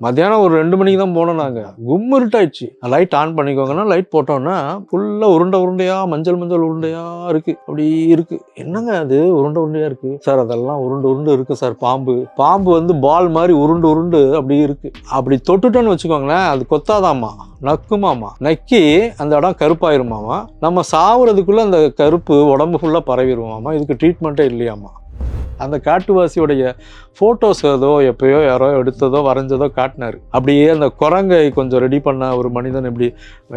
மத்தியானம் ஒரு ரெண்டு மணிக்கு தான் போனோம் நாங்கள் கும்மிருட்டாயிடுச்சு லைட் ஆன் பண்ணிக்கோங்கன்னா லைட் போட்டோன்னா ஃபுல்லாக உருண்டை உருண்டையா மஞ்சள் மஞ்சள் உருண்டையா இருக்கு. அப்படி இருக்கு. என்னங்க அது? உருண்டை உருண்டையா இருக்கு? சார் அதெல்லாம் உருண்டு உருண்டு இருக்கு சார் பாம்பு. பாம்பு வந்து பால் மாதிரி உருண்டு உருண்டு அப்படி இருக்கு. அப்படி தொட்டுட்டோன்னு வச்சுக்கோங்களேன் அது கொத்தாதாம்மா. நக்குமாமா நக்கி அந்த இடம் கருப்பாயிருமாமா நம்ம சாவுறதுக்குள்ள அந்த கருப்பு உடம்பு ஃபுல்லாக பரவிடுமாமா இதுக்கு ட்ரீட்மெண்ட்டே இல்லையாமா அந்த காட்டுவாசியோடைய ஃபோட்டோஸ் ஏதோ எப்பயோ யாரோ எடுத்ததோ வரைஞ்சதோ காட்டினார். அப்படியே அந்த குரங்கை கொஞ்சம் ரெடி பண்ண ஒரு மனிதன் எப்படி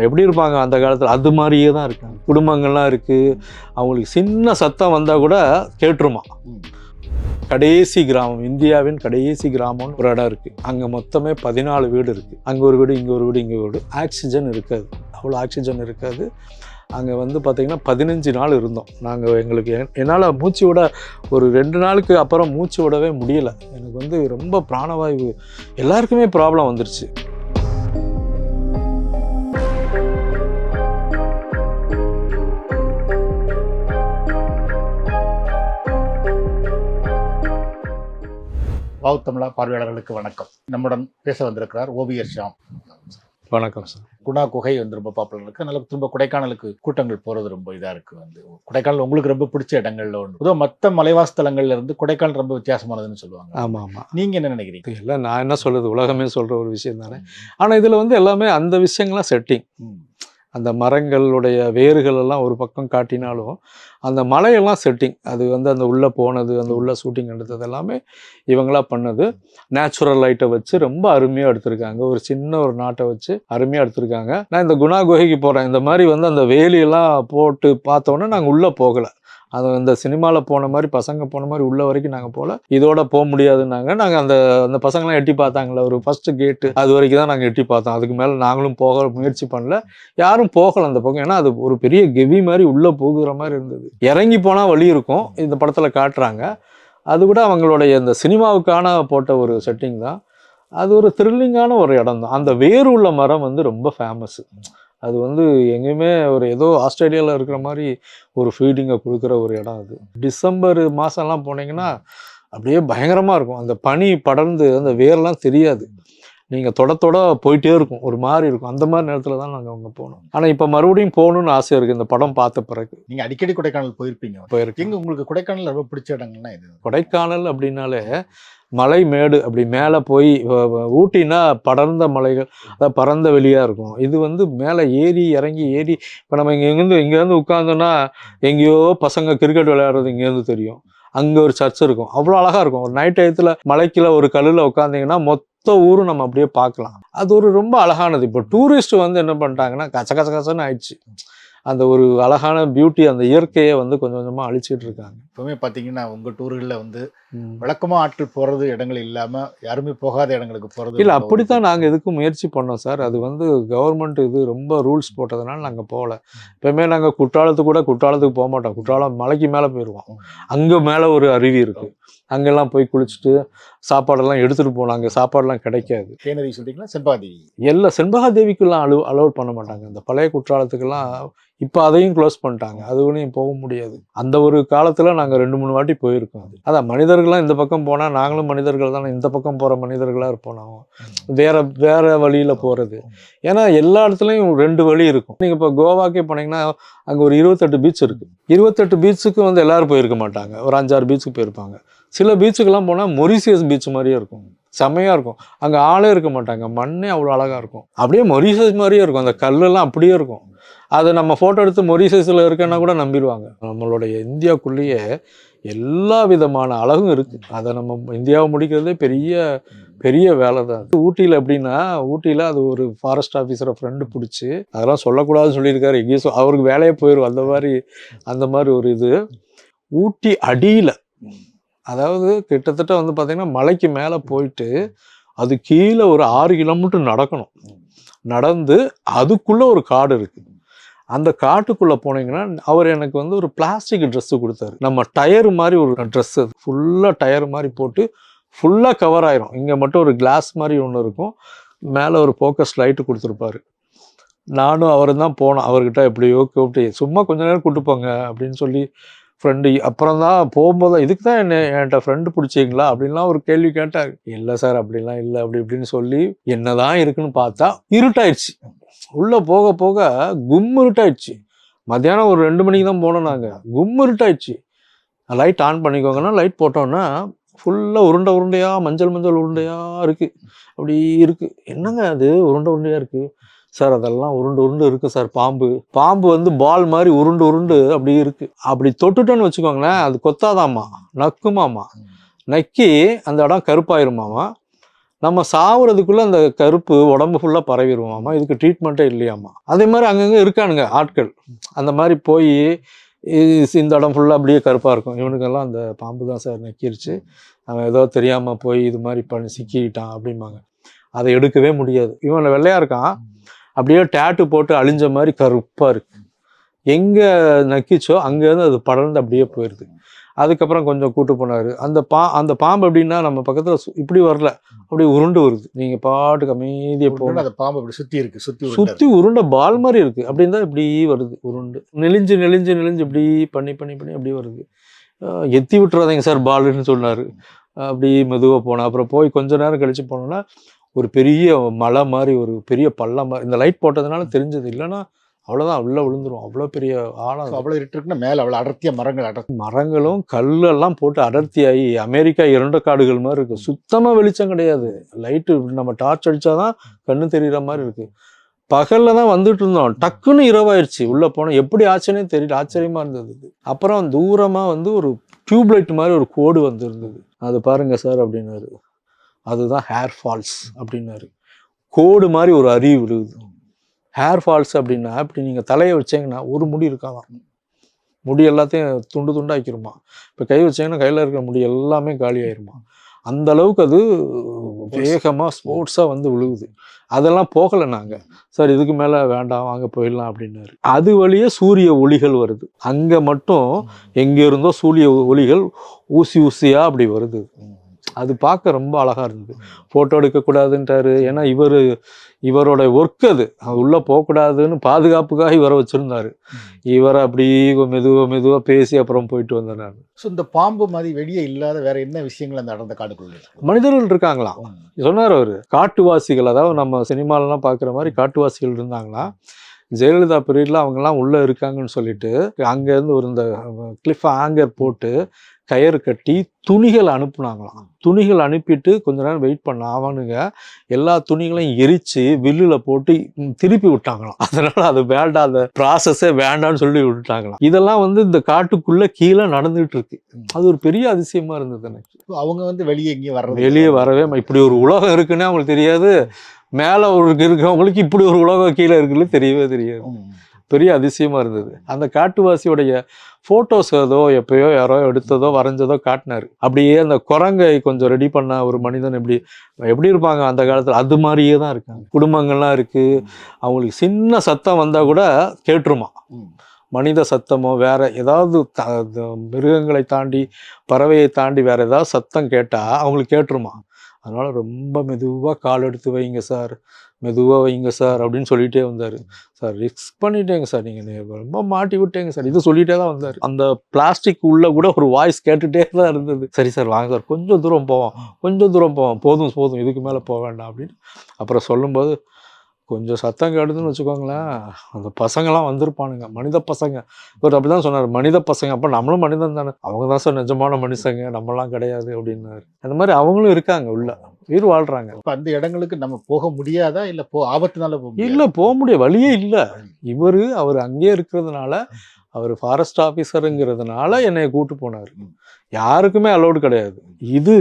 எப்படி இருப்பாங்க அந்த காலத்தில்? அது மாதிரியே தான் இருக்காங்க. குடும்பங்கள்லாம் இருக்குது அவங்களுக்கு சின்ன சத்தம் வந்தால் கூட கேட்டுருமா? கடைசி கிராமம் இந்தியாவின் கடைசி கிராமம்னு ஒரு இடம் இருக்குது அங்கே மொத்தமே பதினாலு வீடு இருக்குது அங்கே ஒரு வீடு இங்கே ஒரு வீடு இங்கே ஒரு வீடு. ஆக்சிஜன் இருக்காது. அவ்வளோ ஆக்சிஜன் இருக்காது. அங்கே வந்து பார்த்திங்கன்னா பதினஞ்சு நாள் இருந்தோம். நாங்கள் எங்களுக்கு என்னால் மூச்சு விட ஒரு ரெண்டு நாளுக்கு அப்புறம் மூச்சு விடவே முடியல. எனக்கு வந்து ரொம்ப பிராணவாயு எல்லாருக்குமே ப்ராப்ளம் வந்துருச்சு. வாவ் தமிழா பார்வையாளர்களுக்கு வணக்கம். நம்முடன் பேச வந்திருக்கிறார் ஓவியர் ஷாம். வணக்கம் சார் குணா குகை வந்து ரொம்ப பாப்புலர் இருக்கு. அதனால திரும்ப கொடைக்கானலுக்கு கூட்டங்கள் போறது ரொம்ப இதா இருக்கு வந்து. கொடைக்கானல் உங்களுக்கு ரொம்ப பிடிச்ச இடங்கள்ல ஒன்று பொதுவாக மற்ற மலைவாசத்தலங்கள்ல இருந்து கொடைக்கானல் ரொம்ப வித்தியாசமானதுன்னு சொல்லுவாங்க. ஆமாம் ஆமாம் நீங்க என்ன நினைக்கிறீங்க? இது எல்லாம் நான் என்ன சொல்கிறது உலகமே சொல்கிற ஒரு விஷயம் தானே. ஆனால் இதில் வந்து எல்லாமே அந்த விஷயங்கள்லாம் செட்டிங். அந்த மரங்களுடைய வேர்கள் எல்லாம் ஒரு பக்கம் காட்டினாலும் அந்த மலையெல்லாம் செட்டிங் அது வந்து அந்த உள்ளே போனது அந்த உள்ள ஷூட்டிங் எடுத்தது எல்லாமே இவங்களா பண்ணது. நேச்சுரல் லைட்டை வச்சு ரொம்ப அருமையாக எடுத்திருக்காங்க. ஒரு சின்ன ஒரு நாட்டை வச்சு அருமையாக எடுத்திருக்காங்க. நான் இந்த குணா குகைக்கு போகிறேன் இந்த மாதிரி வந்து அந்த வேலியெல்லாம் போட்டு பார்த்தோன்னே நாங்கள் உள்ளே போகலை. அது இந்த சினிமாவில் போன மாதிரி பசங்க போன மாதிரி உள்ள வரைக்கும் நாங்கள் போகல இதோட போக முடியாதுன்னாங்க. நாங்கள் அந்த அந்த பசங்களாம் எட்டி பார்த்தாங்களே ஒரு ஃபஸ்ட்டு கேட்டு அது வரைக்கும் தான் நாங்கள் எட்டி பார்த்தோம். அதுக்கு மேலே நாங்களும் போக முயற்சி பண்ணல. யாரும் போகலை அந்த பக்கம். ஏன்னா அது ஒரு பெரிய கெவி மாதிரி உள்ளே போகுற மாதிரி இருந்தது. இறங்கி போனால் வழி இருக்கும். இந்த படத்தில் காட்டுறாங்க. அது கூட அவங்களுடைய இந்த சினிமாவுக்கான போட்ட ஒரு செட்டிங் தான். அது ஒரு த்ரில்லிங்கான ஒரு இடம் தான் அந்த வேர் உள்ள மரம் வந்து ரொம்ப ஃபேமஸ் அது வந்து எங்கேயுமே ஒரு ஏதோ ஆஸ்திரேலியாவில் இருக்கிற மாதிரி ஒரு ஃபீடிங்கை கொடுக்குற ஒரு இடம் அது. டிசம்பர் மாதம்லாம் போனீங்கன்னா அப்படியே பயங்கரமாக இருக்கும். அந்த பனி படர்ந்து அந்த வேர்லாம் தெரியாது. நீங்கள் தொட தொட போயிட்டே இருக்கும். ஒரு மாதிரி இருக்கும். அந்த மாதிரி நேரத்தில் தான் நாங்கள் அங்கே போனோம். ஆனால் இப்போ மறுபடியும் போகணுன்னு ஆசை இருக்குது இந்த படம் பார்த்த பிறகு. நீங்க அடிக்கடி கொடைக்கானல் போயிருப்பீங்க. போயிருக்கு எங்க உங்களுக்கு கொடைக்கானல் ரொம்ப பிடிச்ச இடங்கள்னா இது கொடைக்கானல் அப்படின்னாலே மலை மேடு அப்படி மேலே போய் ஊட்டினா படர்ந்த மலைகள் அதாவது பறந்த வெளியாக இருக்கும். இது வந்து மேலே ஏறி இறங்கி ஏறி இப்போ நம்ம இங்கேருந்து இங்கேருந்து உட்காந்தோன்னா எங்கேயோ பசங்க கிரிக்கெட் விளையாடுறது இங்கேருந்து தெரியும். அங்கே ஒரு சர்ச் இருக்கும். அவ்வளோ அழகாக இருக்கும். ஒரு நைட் டயத்தில் மலைக்கில் ஒரு கல்லில் உட்காந்திங்கன்னா மொத்த ஊரும் நம்ம அப்படியே பார்க்கலாம். அது ஒரு ரொம்ப அழகானது. இப்போ டூரிஸ்ட் வந்து என்ன பண்ணிட்டாங்கன்னா கச கச கசன்னு ஆயிடுச்சு. அந்த ஒரு அழகான பியூட்டி அந்த இயற்கையை வந்து கொஞ்சம் கொஞ்சமாக அழிச்சிட்டு இருக்காங்க. இப்பவுமே பாத்தீங்கன்னா உங்க டூர்கள்ல வந்து வழக்கமா ஆட்கள் போறது இடங்கள் இல்லாம யாருமே போகாத இடங்களுக்கு போறது இல்லை அப்படித்தான் நாங்கள் எதுக்கும் முயற்சி பண்ணோம் சார். அது வந்து கவர்மெண்ட் இது ரொம்ப ரூல்ஸ் போட்டதுனால நாங்கள் போகல எப்பவுமே நாங்கள் குற்றாலத்துக்கு கூட குற்றாலத்துக்கு போக மாட்டோம். குற்றாலம் மலைக்கு மேலே போயிடுவோம் அங்கே மேலே ஒரு அருவி இருக்கு. அங்கெல்லாம் போய் குளிச்சுட்டு சாப்பாடெல்லாம் எடுத்துகிட்டு போனோம் அங்கே சாப்பாடெல்லாம் கிடைக்காது. தேனதி சொல்றீங்களா? செம்பாதி எல்லா செண்பகா தேவிக்கெல்லாம் அலோ அலோட் பண்ண மாட்டாங்க. இந்த பழைய குற்றாலத்துக்கெல்லாம் இப்போ அதையும் க்ளோஸ் பண்ணிட்டாங்க. அதுவரையும் போக முடியாது. அந்த ஒரு காலத்தில் நாங்கள் ரெண்டு மூணு வாட்டி போயிருக்கோம் அது. அதான் மனிதர்கள்லாம் இந்த பக்கம் போனால் நாங்களும் மனிதர்கள் தானே. இந்த பக்கம் போகிற மனிதர்களாக இருப்போம் நாங்கள் வேற வேற வழியில் போகிறது ஏன்னா எல்லா இடத்துலையும் ரெண்டு வழி இருக்கும். நீங்கள் இப்போ கோவாக்கே போனீங்கன்னா அங்கே ஒரு இருபத்தெட்டு பீச் இருக்குது இருபத்தெட்டு பீச்சுக்கு வந்து எல்லாரும் போயிருக்க மாட்டாங்க. ஒரு அஞ்சாறு பீச்சுக்கு போயிருப்பாங்க. சில பீச்சுக்கெல்லாம் போனால் மொரிசியஸ் பீச் மாதிரியே இருக்கும். செம்மையாக இருக்கும். அங்கே ஆளே இருக்க மாட்டாங்க. மண்ணே அவ்வளோ அழகாக இருக்கும். அப்படியே மொரிசஸ் மாதிரியே இருக்கும். அந்த கல்லெல்லாம் அப்படியே இருக்கும். அதை நம்ம ஃபோட்டோ எடுத்து மொரிசஸில் இருக்கேன்னா கூட நம்பிடுவாங்க. நம்மளுடைய இந்தியாவுக்குள்ளேயே எல்லா விதமான அழகும் இருக்குது அதை நம்ம இந்தியாவை முடிக்கிறதே பெரிய பெரிய வேலை தான் ஊட்டியில் எப்படின்னா ஊட்டியில் அது ஒரு ஃபாரஸ்ட் ஆஃபீஸரை ஃப்ரெண்டு பிடிச்சி அதெல்லாம் சொல்லக்கூடாதுன்னு சொல்லியிருக்காரு. எங்கேயும் அவருக்கு வேலையே போயிடும் அந்த மாதிரி அந்த மாதிரி ஒரு இது. ஊட்டி அடியில் அதாவது கிட்டத்தட்ட வந்து பார்த்திங்கன்னா மலைக்கு மேலே போயிட்டு அது கீழே ஒரு ஆறு கிலோமீட்டர் நடக்கணும். நடந்து அதுக்குள்ளே ஒரு காடு இருக்குது அந்த காட்டுக்குள்ளே போனீங்கன்னா அவர் எனக்கு வந்து ஒரு பிளாஸ்டிக் ட்ரெஸ்ஸு கொடுத்தாரு. நம்ம டயர் மாதிரி ஒரு ட்ரெஸ்ஸு அது. ஃபுல்லாக டயர் மாதிரி போட்டு ஃபுல்லாக கவர் ஆயிரும். இங்கே மட்டும் ஒரு கிளாஸ் மாதிரி ஒன்று இருக்கும். மேலே ஒரு ஃபோக்கஸ் லைட்டு கொடுத்துருப்பாரு. நானும் அவர் தான் போனோம். அவர்கிட்ட எப்படியோ கூப்பிட்டு சும்மா கொஞ்ச நேரம் கூட்டு போங்க அப்படின்னு சொல்லி ஃப்ரெண்டு அப்புறம் தான் போகும்போது இதுக்கு தான் என்ன என்கிட்ட ஃப்ரெண்டு பிடிச்சிங்களா? அப்படின்லாம் ஒரு கேள்வி கேட்டார். இல்லை சார் அப்படிலாம் இல்லை அப்படி இப்படின்னு சொல்லி என்னதான் இருக்குன்னு பார்த்தா இருட்டாயிடுச்சு. உள்ளே போக போக கும் இருட்டாயிடுச்சு. மத்தியானம் ஒரு ரெண்டு மணிக்கு தான் போனோம் நாங்கள் கும் இருட்டாயிடுச்சு. லைட் ஆன் பண்ணிக்கோங்கன்னா லைட் போட்டோன்னா ஃபுல்லாக உருண்டை உருண்டையாக மஞ்சள் மஞ்சள் உருண்டையாக இருக்குது அப்படி இருக்குது என்னங்க அது? உருண்டை உருண்டையாக இருக்குது சார் அதெல்லாம் உருண்டு உருண்டு இருக்கும் சார் பாம்பு. பாம்பு வந்து பால் மாதிரி உருண்டு உருண்டு அப்படி இருக்கு. அப்படி தொட்டுட்டோன்னு வச்சுக்கோங்களேன் அது கொத்தாதாம்மா நக்குமாமா நக்கி அந்த இடம் கருப்பாயிருமாமா நம்ம சாவுறதுக்குள்ள அந்த கருப்பு உடம்பு ஃபுல்லாக பரவிடுவோமாமா இதுக்கு ட்ரீட்மெண்ட்டே இல்லையாமா அதே மாதிரி அங்கங்கே இருக்கானுங்க ஆட்கள். அந்த மாதிரி போய் இந்த இடம் ஃபுல்லாக அப்படியே கருப்பாக இருக்கும். இவனுக்கெல்லாம் அந்த பாம்பு தான் சார் நக்கிருச்சு. அவன் ஏதோ தெரியாமல் போய் இது மாதிரி பண்ணி சிக்கிக்கிட்டான் அப்படிம்பாங்க. அதை எடுக்கவே முடியாது. இவன் வெள்ளையாக இருக்கான். அப்படியே டேட்டு போட்டு அழிஞ்ச மாதிரி கருப்பாக இருக்கு. எங்கே நக்கிச்சோ அங்கேருந்து அது படர்ந்து அப்படியே போயிடுது அதுக்கப்புறம் கொஞ்சம் கூட்டு போனார். அந்த பா அந்த பாம்பு எப்படின்னா நம்ம பக்கத்தில் இப்படி வரல. அப்படியே உருண்டு வருது. நீங்கள் பாட்டுக்கு அமைதியாக போகணும் அந்த பாம்பு அப்படி சுத்தி இருக்கு உருண்டை சுற்றி உருண்டை பால் மாதிரி இருக்கு. அப்படி இருந்தால் இப்படி வருது. உருண்டு. நெளிஞ்சு நெளிஞ்சு நெளிஞ்சு இப்படி பண்ணி பண்ணி பண்ணி அப்படி வருது. எத்தி விட்டுறாதீங்க சார் பாலுன்னு சொன்னார். அப்படி மெதுவாக போனேன் அப்புறம் போய் கொஞ்ச நேரம் கழிச்சு போனோன்னா ஒரு பெரிய மலை மாதிரி ஒரு பெரிய பள்ளம் மாதிரி இந்த லைட் போட்டதுனால தெரிஞ்சது. இல்லைன்னா அவ்வளோதான் உள்ளே விழுந்துரும். அவ்வளோ பெரிய ஆழம் இருட்டு இருக்குன்னா மேல அவ்வளவு அடர்த்தியா மரங்கள் அடர்த்தி மரங்களும் கல்லெல்லாம் போட்டு அடர்த்தியாகி அமெரிக்கா இரண்ட காடுகள் மாதிரி இருக்கு. சுத்தமாக வெளிச்சம் கிடையாது. லைட்டு நம்ம டார்ச் அடிச்சாதான் கண்ணு தெரியுற மாதிரி இருக்கு. பகல்ல தான் வந்துட்டு இருந்தோம். டக்குன்னு இரவாயிருச்சு. உள்ள போனோம் எப்படி ஆச்சுன்னே தெரியல. ஆச்சரியமா இருந்தது. அப்புறம் தூரமா வந்து ஒரு டியூப் லைட் மாதிரி ஒரு கோடு வந்திருந்தது. அது பாருங்க சார் அப்படின்னாரு. அதுதான் ஹேர் ஃபால்ஸ் அப்படின்னாரு. கோடு மாதிரி ஒரு அருவி விழுகுது ஹேர் ஃபால்ஸ் அப்படின்னா இப்படி நீங்கள் தலையை வச்சீங்கன்னா ஒரு முடி இருக்கா வரணும். முடி எல்லாத்தையும் துண்டு துண்டாக்கிருமா இப்போ கை வச்சிங்கன்னா கையில் இருக்கிற முடி எல்லாமே காலி ஆயிருமா. அந்த அளவுக்கு அது வேகமாக ஸ்போர்ட்ஸாக வந்து விழுகுது. அதெல்லாம் போகலை நாங்கள் சார் இதுக்கு மேலே வேண்டாம் வாங்க போயிடலாம் அப்படின்னாரு. அது வழியே சூரிய ஒளிகள் வருது. அங்கே மட்டும் எங்கே இருந்தோ சூரிய ஒளிகள் ஊசி ஊசியாக அப்படி வருது. அது பார்க்க ரொம்ப அழகாக இருந்தது. ஃபோட்டோ எடுக்கக்கூடாதுன்ட்டாரு ஏன்னா இவர் இவரோட ஒர்க் அது. அது உள்ளே போகக்கூடாதுன்னு பாதுகாப்புக்காக இவரை வச்சுருந்தாரு. இவரை அப்படி மெதுவாக மெதுவாக பேசி அப்புறம் போயிட்டு வந்தேன் நான். ஸோ இந்த பாம்பு மாதிரி வெளியே இல்லாத வேற என்ன விஷயங்கள் அந்த அடர்ந்த காடுக்குள்ள மனிதர்கள் இருக்காங்களாம் சொன்னார் அவர் காட்டுவாசிகள் அதாவது நம்ம சினிமாலலாம் பார்க்குற மாதிரி காட்டுவாசிகள் இருந்தாங்களா? ஜெயலலிதா பீரியடில் அவங்கெல்லாம் உள்ளே இருக்காங்கன்னு சொல்லிட்டு அங்கேருந்து ஒரு இந்த கிளிஃப் ஆங்கர் போட்டு கயிறு கட்டி துணிகள் அனுப்புனாங்களாம். துணிகள் அனுப்பிட்டு கொஞ்ச நேரம் வெயிட் பண்ண அவனுங்க எல்லா துணிகளையும் எரிச்சு வில்லுல போட்டு திருப்பி விட்டாங்களாம். அதனால அது வேண்டாம் அந்த ப்ராசஸே வேண்டாம்னு சொல்லி விட்டுட்டாங்களாம். இதெல்லாம் வந்து இந்த காட்டுக்குள்ள கீழே நடந்துட்டு இருக்கு அது ஒரு பெரிய அதிசயமா இருந்தது எனக்கு. அவங்க வந்து வெளியே எங்கேயும் வர்றது வெளியே வரவே இப்படி ஒரு உலகம் இருக்குன்னு அவங்களுக்கு தெரியாது. மேலே ஒரு இருக்கவங்களுக்கு இப்படி ஒரு உலகம் கீழே இருக்குன்னு தெரியவே தெரியாது. பெரிய அதிசயமா இருந்தது. அந்த காட்டுவாசியோடைய ஃபோட்டோஸ் ஏதோ எப்பயோ யாரோ எடுத்ததோ வரைஞ்சதோ காட்டினாரு. அப்படியே அந்த குரங்கை கொஞ்சம் ரெடி பண்ண ஒரு மனிதன் எப்படி எப்படி இருப்பாங்க அந்த காலத்தில்? அது மாதிரியே தான் இருக்காங்க. குடும்பங்கள்லாம் இருக்கு. அவங்களுக்கு சின்ன சத்தம் வந்தால் கூட கேட்டுருமா. மனித சத்தமோ வேற ஏதாவது த- மிருகங்களை தாண்டி பறவையை தாண்டி வேற ஏதாவது சத்தம் கேட்டால் அவங்களுக்கு கேட்டுருமா. அதனால் ரொம்ப மெதுவாக கால் எடுத்து வைங்க சார். மெதுவாக வைங்க சார் அப்படின்னு சொல்லிகிட்டே வந்தார். சார் ரிஸ்க் பண்ணிட்டேங்க சார். நீங்கள் ரொம்ப மாட்டி விட்டேங்க சார். இது சொல்லிகிட்டே தான் வந்தார். அந்த பிளாஸ்டிக் உள்ளே கூட ஒரு வாய்ஸ் கேட்டுகிட்டே தான் இருந்தது. சரி சார் வாங்க சார். கொஞ்சம் தூரம் போவோம். கொஞ்சம் தூரம் போவோம். போதும் போதும். இதுக்கு மேலே போக வேண்டாம் அப்படின்னு. அப்புறம் சொல்லும்போது கொஞ்சம் சத்தம் கேடுதுன்னு வச்சுக்கோங்களேன். அந்த பசங்களாம் வந்திருப்பானுங்க. மனித பசங்க. இவர் அப்படி தான் சொன்னார். மனித பசங்க. அப்போ நம்மளும் மனிதன் தானே. அவங்க தான் சார் நிஜமான மனுஷங்க. நம்மலாம் கிடையாது அப்படின்னாரு. அந்த மாதிரி அவங்களும் இருக்காங்க உள்ள. உயிர் வாழ்றாங்க. இப்ப அந்த இடங்களுக்கு நம்ம போக முடியாதா? இல்ல போ ஆபத்துனால போக? இல்ல போக முடியாது வழியே இல்ல. இவரு அவர் அங்கேயே இருக்கிறதுனால அவர் ஃபாரஸ்ட் ஆஃபீஸருங்கிறதுனால என்னைய கூட்டு போனார். யாருக்குமே அலௌடு கிடையாது. இது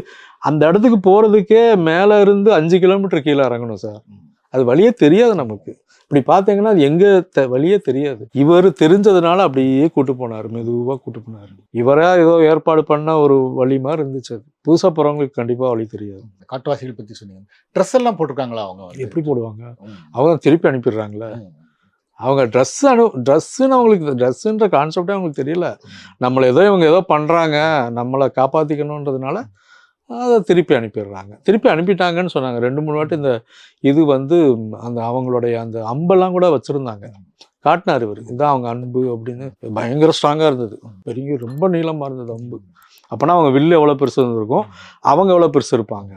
அந்த இடத்துக்கு போறதுக்கே மேல இருந்து அஞ்சு கிலோமீட்டர் கீழே இறங்கணும் சார். அது வழியே தெரியாது நமக்கு. இப்படி பார்த்தீங்கன்னா அது எங்க தெ- வழியே தெரியாது. இவர் தெரிஞ்சதுனால அப்படியே கூட்டு போனார் மெதுவா கூட்டு போனார். இவரா ஏதோ ஏற்பாடு பண்ண ஒரு வழி மாதிரி இருந்துச்சு அது. புதுசா போறவங்களுக்கு கண்டிப்பா வழி தெரியாது. காட்டுவாசிகள் பத்தி சொன்னீங்க. ட்ரெஸ் எல்லாம் போட்டிருக்காங்களா அவங்க? எப்படி போடுவாங்க. அவங்க திருப்பி அனுப்பிடுறாங்களே. அவங்க ட்ரெஸ் அனு ட்ரெஸ்ஸுன்னு அவங்களுக்கு ட்ரெஸ்ஸுன்ற கான்செப்டே அவங்களுக்கு தெரியல. நம்மளை ஏதோ இவங்க ஏதோ பண்ணுறாங்க நம்மளை காப்பாற்றிக்கணுன்றதுனால அதை திருப்பி அனுப்பிடுறாங்க. திருப்பி அனுப்பிட்டாங்கன்னு சொன்னாங்க. ரெண்டு மூணு வாட்டி இந்த இது வந்து அந்த அவங்களுடைய அந்த அம்பெல்லாம் கூட வச்சுருந்தாங்க. காட்டினார் இவர். இதுதான் அவங்க அன்பு அப்படின்னு. பயங்கர ஸ்ட்ராங்காக இருந்தது. பெரிய ரொம்ப நீளமாக இருந்தது அம்பு. அப்போனா அவங்க வில்லு எவ்வளோ பெருசு இருந்திருக்கும்? அவங்க எவ்வளோ பெருசு இருப்பாங்க?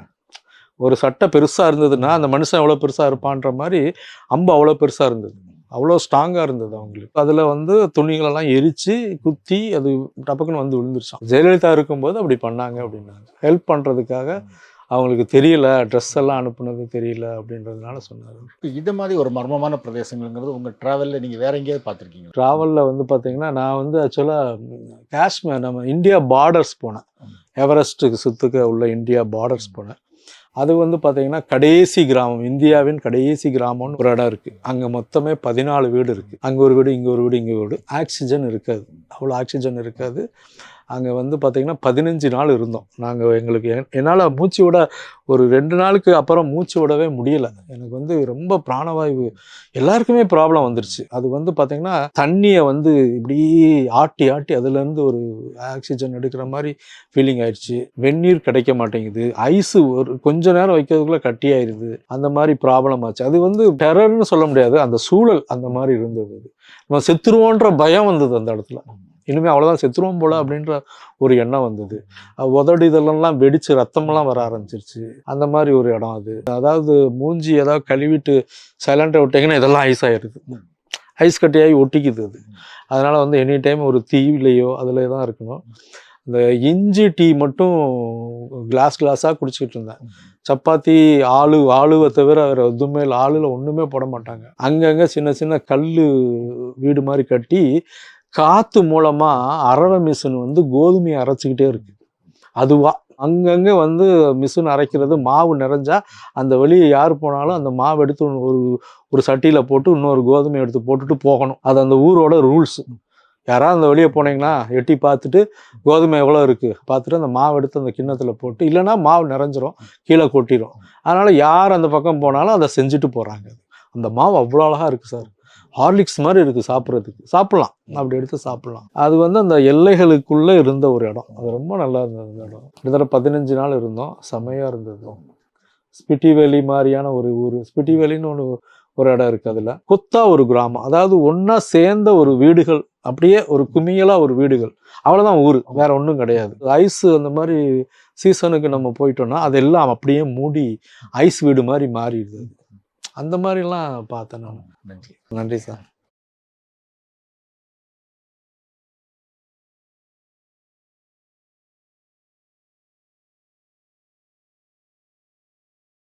ஒரு சட்டை பெருசாக இருந்ததுன்னா அந்த மனுஷன் எவ்வளோ பெருசாக இருப்பான்ற மாதிரி அம்பு அவ்வளோ பெருசாக இருந்தது. அவ்வளோ ஸ்ட்ராங்காக இருந்தது அவங்களுக்கு. அதில் வந்து துணிகளெல்லாம் எரித்து குத்தி அது டபக்குன்னு வந்து விழுந்துருச்சான் ஜெயலலிதா இருக்கும்போது அப்படி பண்ணாங்க அப்படின்னாங்க. ஹெல்ப் பண்ணுறதுக்காக அவங்களுக்கு தெரியல ட்ரெஸ் எல்லாம் அனுப்புனது தெரியல அப்படின்றதுனால சொன்னார். இப்ப இது மாதிரி ஒரு மர்மமான பிரதேசங்கள்ங்கிறது உங்க டிராவல்ல நீங்க வேற எங்கேயாவது பார்த்திருக்கீங்க ட்ராவலில் வந்து பார்த்தீங்கன்னா நான் வந்து ஆக்சுவலாக காஷ்மீர் நம்ம இந்தியா பார்டர்ஸ் போனேன். எவரெஸ்ட்டுக்கு சுத்துக்க உள்ள இந்தியா பார்டர்ஸ் போனேன். அது வந்து பார்த்தீங்கன்னா கடைசி கிராமம் இந்தியாவின் கடைசி கிராமம்னு ஒரு இடம் இருக்குது அங்கே மொத்தமே பதினாலு வீடு இருக்குது அங்கே ஒரு வீடு இங்கே ஒரு வீடு இங்கே ஒரு வீடு. ஆக்சிஜன் இருக்காது. அவ்வளோ ஆக்சிஜன் இருக்காது. அங்கே வந்து பார்த்திங்கன்னா பதினஞ்சு நாள் இருந்தோம். நாங்கள் எங்களுக்கு என்னால் மூச்சு விட ஒரு ரெண்டு நாளுக்கு அப்புறம் மூச்சு விடவே முடியலை. எனக்கு வந்து ரொம்ப பிராணவாயு எல்லாருக்குமே ப்ராப்ளம் வந்துருச்சு. அது வந்து பார்த்திங்கன்னா தண்ணியை வந்து இப்படி ஆட்டி ஆட்டி அதுலேருந்து ஒரு ஆக்சிஜன் எடுக்கிற மாதிரி ஃபீலிங் ஆயிடுச்சு. வெந்நீர் கிடைக்க மாட்டேங்குது. ஐஸு ஒரு கொஞ்ச நேரம் வைக்கிறதுக்குள்ளே கட்டி ஆயிடுது அந்த மாதிரி ப்ராப்ளம் ஆச்சு. அது வந்து டெரர்னு சொல்ல முடியாது. அந்த சூழல் அந்த மாதிரி இருந்தது. நம்ம செத்துருவோன்ற பயம் வந்தது அந்த இடத்துல. இனிமேல் அவ்வளோதான் செத்துருவோம் போல அப்படின்ற ஒரு எண்ணம் வந்தது. உதடு இதெல்லாம் வெடிச்சு ரத்தமெல்லாம் வர ஆரம்பிச்சிருச்சு. அந்த மாதிரி ஒரு இடம் அது. அதாவது மூஞ்சி ஏதாவது கழுவிட்டு சைலண்டை விட்டீங்கன்னா இதெல்லாம் ஐஸ் ஆயிடுது. ஐஸ் கட்டியாகி ஒட்டிக்குது அது. அதனால் வந்து எனி டைம் ஒரு தீவிலையோ அதில் தான் இருக்கணும். இந்த இஞ்சி டீ மட்டும் கிளாஸ் கிளாஸாக குடிச்சிட்டு இருந்தேன். சப்பாத்தி ஆளு ஆளுவை தவிர வேறு எதுவுமே இல்லை. ஆளுல ஒன்றுமே போட மாட்டாங்க. அங்கங்கே சின்ன சின்ன கல் வீடு மாதிரி கட்டி காற்று மூலமாக அரவை மிஷின் வந்து கோதுமையை அரைச்சிக்கிட்டே இருக்குது அதுவா அங்கங்கே வந்து மிஷின் அரைக்கிறது மாவு நிறைஞ்சா அந்த வழியை யார் போனாலும் அந்த மாவு எடுத்து ஒரு ஒரு சட்டியில் போட்டு இன்னொரு கோதுமை எடுத்து போட்டுட்டு போகணும். அது அந்த ஊரோட ரூல்ஸ். யாராவது அந்த வெளியே போனீங்கன்னா எட்டி பார்த்துட்டு கோதுமை எவ்வளோ இருக்குது பார்த்துட்டு அந்த மாவு எடுத்து அந்த கிண்ணத்தில் போட்டு இல்லைன்னா மாவு நிறைஞ்சிரும் கீழே கொட்டிடும் அதனால் யார் அந்த பக்கம் போனாலும் அதை செஞ்சுட்டு போகிறாங்க அந்த மாவு அவ்வளோ அழகாக இருக்குது சார். ஹார்லிக்ஸ் மாதிரி இருக்குது சாப்பிட்றதுக்கு. சாப்பிட்லாம். அப்படி எடுத்து சாப்பிட்லாம். அது வந்து அந்த எல்லைகளுக்குள்ளே இருந்த ஒரு இடம். அது ரொம்ப நல்லா இருந்தது அந்த இடம். கிட்டத்தட்ட பதினஞ்சு நாள் இருந்தோம். செமையாக இருந்தது. ஸ்பிட்டி வேலி மாதிரியான ஒரு ஊர். ஸ்பிட்டி வேலின்னு ஒன்று ஒரு இடம் இருக்குது அதில். கொத்தா ஒரு கிராமம். அதாவது ஒன்றா சேர்ந்த ஒரு வீடுகள். அப்படியே ஒரு குமியலாக ஒரு வீடுகள். அவ்வளோதான் ஊர். வேற ஒன்றும் கிடையாது. ஐஸு அந்த மாதிரி சீசனுக்கு நம்ம போயிட்டோம்னா அதெல்லாம் அப்படியே மூடி ஐஸ் வீடு மாதிரி மாறிடுது. அந்த மாதிரிலாம் பார்த்தேன் நான். நன்றி. நன்றி சார்.